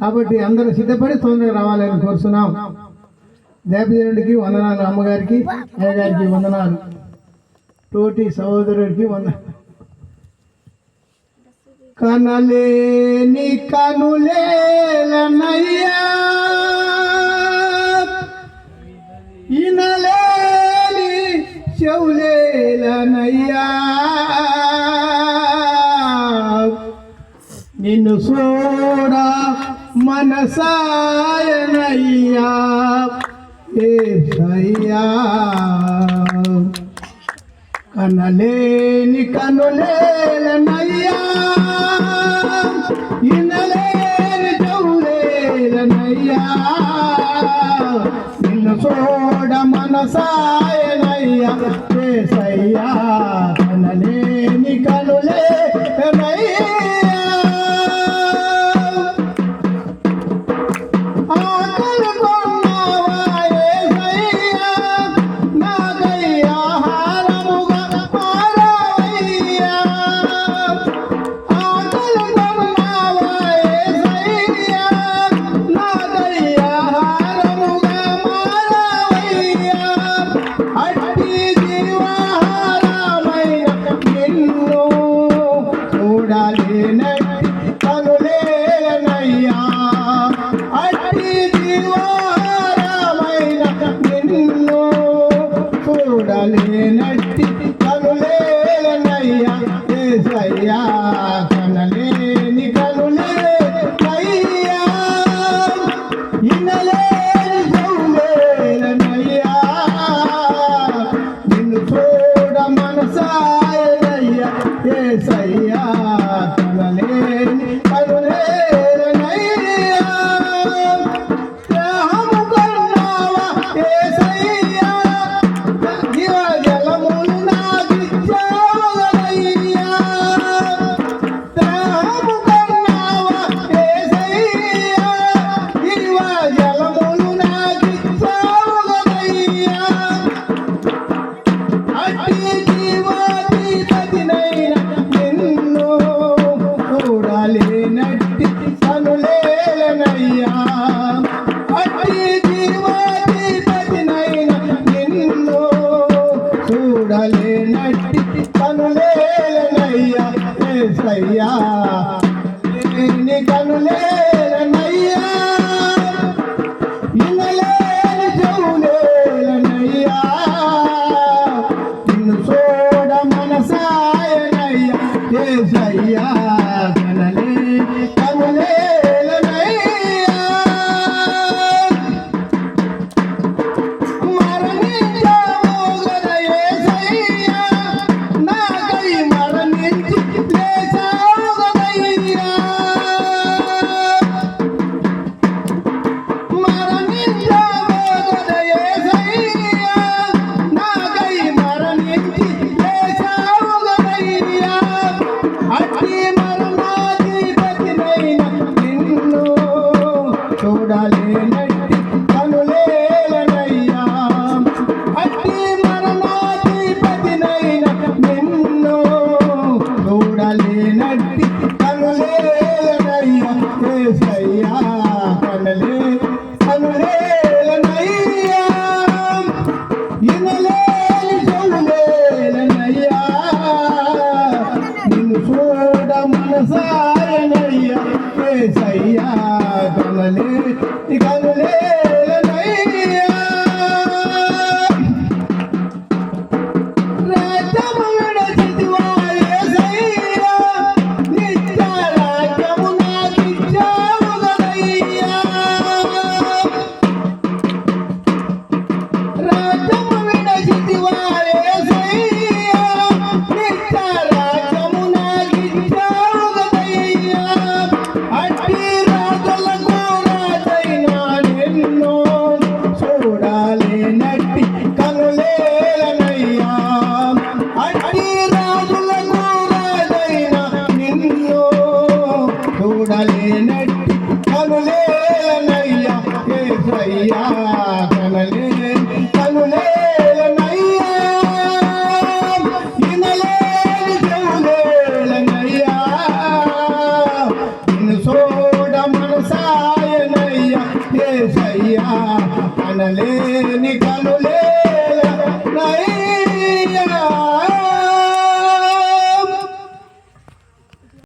కాబట్టి అందరూ సిద్ధపడి తొందరగా రావాలని కోరుతున్నాం దేవదేవుడికి వందనాలు అమ్మగారికి అయ్యగారికి వందనాలు. తోటి సహోదరుడికి వంద కనలేని కనులేలనయ్యా ఇనలేని చెవులేలనయ్యా నిన్ను సోడా మనసాయనయ్యా. ఏసయ్యా కనలేని కనులేలనయ్యా ఇనలేని చౌలేలనయ్యా నిన్ను చూడ మనసా కనలేని కనులే అయ్యా ఇన్నలే చూడలేనట్టి కనులేలనయ్యా ఏసయ్యా. నీ కనులేలనయ్యా ఇనలేని చెవులేలనయ్యా నిన్ను చూడ మనసాయనయ్యా ఏసయ్యా. కనులేలనయ్యా ఏసయ్యా కనలే ఇనలేని చెవులేలనయ్యా నిన్ను చూడ మనసాయనయ్యా ఏసయ్యా కనలే చూడలేనట్టి కనులేనయ్యా ఏసయ్యా కనలే కనలేని కనులే నయ్యా